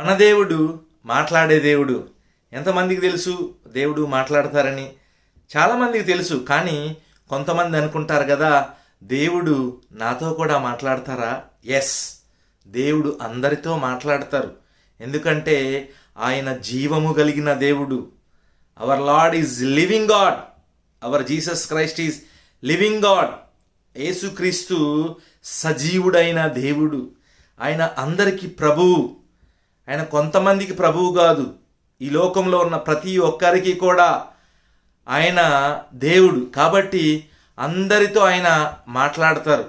మన దేవుడు మాట్లాడే దేవుడు. ఎంతమందికి తెలుసు? దేవుడు మాట్లాడతారని చాలామందికి తెలుసు. కానీ కొంతమంది అనుకుంటారు కదా దేవుడు నాతో కూడా మాట్లాడతారా? ఎస్ దేవుడు అందరితో మాట్లాడతారు. ఎందుకంటే ఆయన జీవము కలిగిన దేవుడు. Our Lord is living God our Jesus Christ is living God యేసుక్రీస్తు సజీవుడైన దేవుడు. ఆయన అందరికీ ప్రభువు. ఆయన కొంతమందికి ప్రభువు కాదు. ఈ లోకంలో ఉన్న ప్రతి ఒక్కరికి కూడా ఆయన దేవుడు. కాబట్టి అందరితో ఆయన మాట్లాడతారు.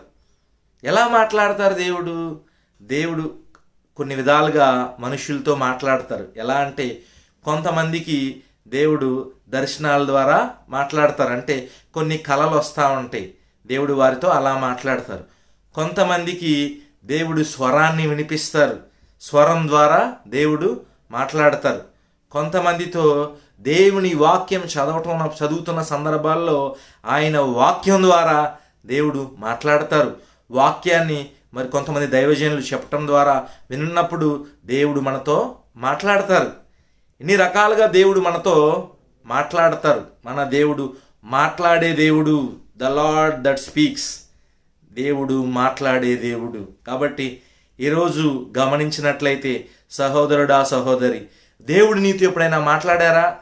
ఎలా మాట్లాడతారు దేవుడు? దేవుడు కొన్ని విధాలుగా మనుషులతో మాట్లాడతారు. ఎలా అంటే కొంతమందికి దేవుడు దర్శనాల ద్వారా మాట్లాడతారు. అంటే కొన్ని కళలు వస్తూ ఉంటాయి. దేవుడు వారితో అలా మాట్లాడతారు. కొంతమందికి దేవుడు స్వరాన్ని వినిపిస్తారు. స్వరం ద్వారా దేవుడు మాట్లాడతారు. కొంతమందితో దేవుని వాక్యం చదవటం చదువుతున్న సందర్భాల్లో ఆయన వాక్యం ద్వారా దేవుడు మాట్లాడతారు. వాక్యాన్ని మరి కొంతమంది దైవజనులు చెప్పటం ద్వారా విన్నప్పుడు దేవుడు మనతో మాట్లాడతారు. ఇన్ని రకాలుగా దేవుడు మనతో మాట్లాడతారు. మన దేవుడు మాట్లాడే దేవుడు ద లార్డ్ దట్ స్పీక్స్. దేవుడు మాట్లాడే దేవుడు. కాబట్టి ఈరోజు గమనించినట్లయితే సహోదరుడా సహోదరి దేవుడు నీతో ఎప్పుడైనా మాట్లాడారా?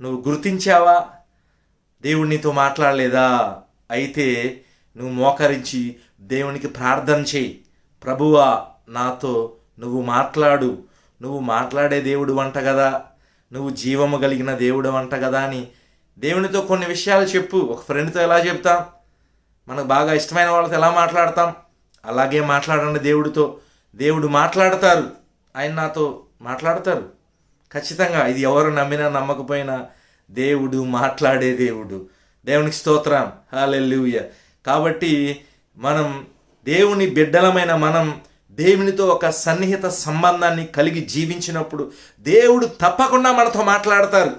నువ్వు గుర్తించావా? దేవుడు నీతో మాట్లాడలేదా? అయితే నువ్వు మోకరించి దేవునికి ప్రార్థన చేయి. ప్రభువా నాతో నువ్వు మాట్లాడు. నువ్వు మాట్లాడే దేవుడు వంట కదా. నువ్వు జీవము కలిగిన దేవుడు వంట కదా అని దేవునితో కొన్ని విషయాలు చెప్పు. ఒక ఫ్రెండ్తో ఎలా చెప్తాం? మనకు బాగా ఇష్టమైన వాళ్ళతో ఎలా మాట్లాడతాం? అలాగే మాట్లాడండి దేవుడితో. దేవుడు మాట్లాడతారు. ఆయన నాతో మాట్లాడతారు. ఖచ్చితంగా ఇది ఎవరు నమ్మినా నమ్మకపోయినా దేవుడు మాట్లాడే దేవుడు. దేవునికి స్తోత్రం. హాలెల్లుయ. కాబట్టి మనం దేవుని బిడ్డలమైన మనం దేవునితో ఒక సన్నిహిత సంబంధాన్ని కలిగి జీవించినప్పుడు దేవుడు తప్పకుండా మనతో మాట్లాడతారు.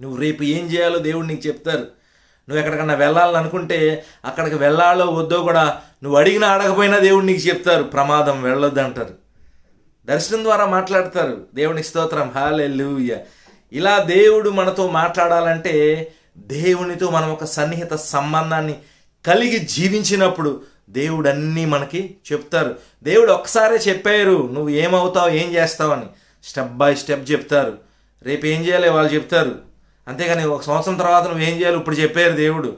నువ్వు రేపు ఏం చేయాలో దేవుడు నీకు చెప్తారు. నువ్వు ఎక్కడికన్నా వెళ్ళాలని అనుకుంటే అక్కడికి వెళ్ళాలో వద్దో కూడా నువ్వు అడిగినా అడగపోయినా దేవుడు నీకు చెప్తారు ప్రమాదం వెళ్ళొద్దు అంటారు దర్శనం ద్వారా మాట్లాడతారు దేవునికి స్తోత్రం హాలెల్లుయ. ఇలా దేవుడు మనతో మాట్లాడాలంటే దేవునితో మనం ఒక సన్నిహిత సంబంధాన్ని కలిగి జీవించినప్పుడు దేవుడు అన్నీ మనకి చెప్తారు. దేవుడు ఒక్కసారే చెప్పారు నువ్వు ఏమవుతావు ఏం చేస్తావని స్టెప్ బై స్టెప్ చెప్తారు. రేపు ఏం చేయాలి వాళ్ళు చెప్తారు. అంతేగాని ఒక సంవత్సరం తర్వాత నువ్వు ఏం చేయాలి ఇప్పుడు చెప్పారు దేవుడు.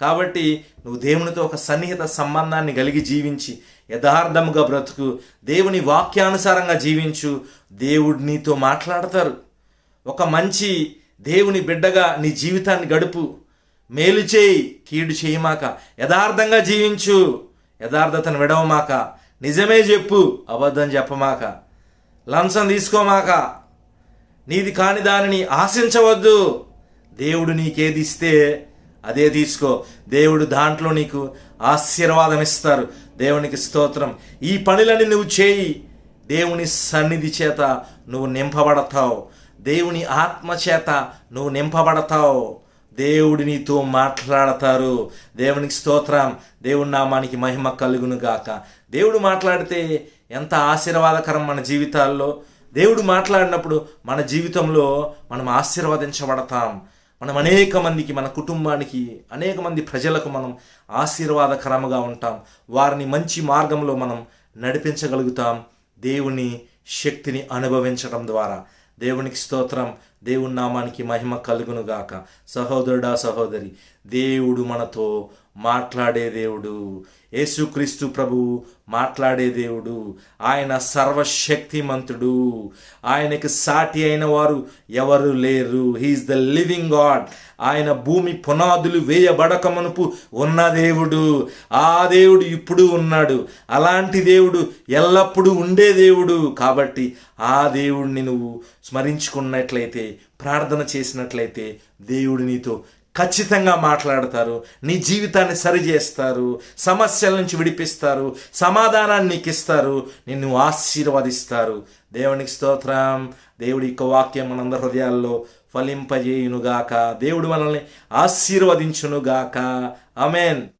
కాబట్టి నువ్వు దేవునితో ఒక సన్నిహిత సంబంధాన్ని కలిగి జీవించి యథార్థముగా బ్రతుకు దేవుని వాక్యానుసారంగా జీవించు. దేవుడు నీతో మాట్లాడతారు. ఒక మంచి దేవుని బిడ్డగా నీ జీవితాన్ని గడుపు. మేలు చేయి కీడు చేయమాక. యథార్థంగా జీవించు. యథార్థతను విడవమాక. నిజమే చెప్పు అబద్ధం చెప్పమాక. లంచం తీసుకోమాక. నీది కాని దానిని ఆశించవద్దు. దేవుడు నీకేది ఇస్తే అదే తీసుకో. దేవుడు దాంట్లో నీకు ఆశీర్వాదం ఇస్తారు దేవునికి స్తోత్రం. ఈ పనులని నువ్వు చేయి. దేవుని సన్నిధి చేత నువ్వు నింపబడతావు. దేవుని ఆత్మ చేత నువ్వు నింపబడతావు. దేవుడి నీతో మాట్లాడతారు. దేవునికి స్తోత్రం. దేవుడి నామానికి మహిమ కలుగును గాక దేవుడు మాట్లాడితే ఎంత ఆశీర్వాదకరం మన జీవితాల్లో. దేవుడు మాట్లాడినప్పుడు మన జీవితంలో మనం ఆశీర్వదించబడతాం. మనం అనేక మందికి మన కుటుంబానికి అనేక మంది ప్రజలకు మనం ఆశీర్వాదకరముగా ఉంటాం. వారిని మంచి మార్గంలో మనం నడిపించగలుగుతాం. దేవుని శక్తిని అనుభవించడం ద్వారా. దేవునికి స్తోత్రం. దేవుని నామానికి మహిమ కలుగును గాక సహోదరుడా సహోదరి దేవుడు మనతో మాట్లాడే దేవుడు. యేసుక్రీస్తు ప్రభు మాట్లాడే దేవుడు. ఆయన సర్వశక్తిమంతుడు. ఆయనకి సాటి అయిన వారు ఎవరు లేరు. హీఈస్ ద లివింగ్ గాడ్ ఆయన భూమి పునాదులు వేయబడక మునుపు ఉన్న దేవుడు. ఆ దేవుడు ఇప్పుడు ఉన్నాడు. అలాంటి దేవుడు ఎల్లప్పుడూ ఉండే దేవుడు. కాబట్టి ఆ దేవుడిని నువ్వు స్మరించుకున్నట్లయితే ప్రార్థన చేసినట్లయితే దేవుడు నీతో ఖచ్చితంగా మాట్లాడతారు నీ జీవితాన్ని సరిచేస్తారు సమస్యల నుంచి విడిపిస్తారు సమాధానాన్ని నీకు ఇస్తారు నిన్ను ఆశీర్వదిస్తారు. దేవునికి స్తోత్రం. దేవుడి యొక్క వాక్యం మనందరి హృదయాల్లో ఫలింపజేయునుగాక. దేవుడు మనల్ని ఆశీర్వదించునుగాక. అమెన్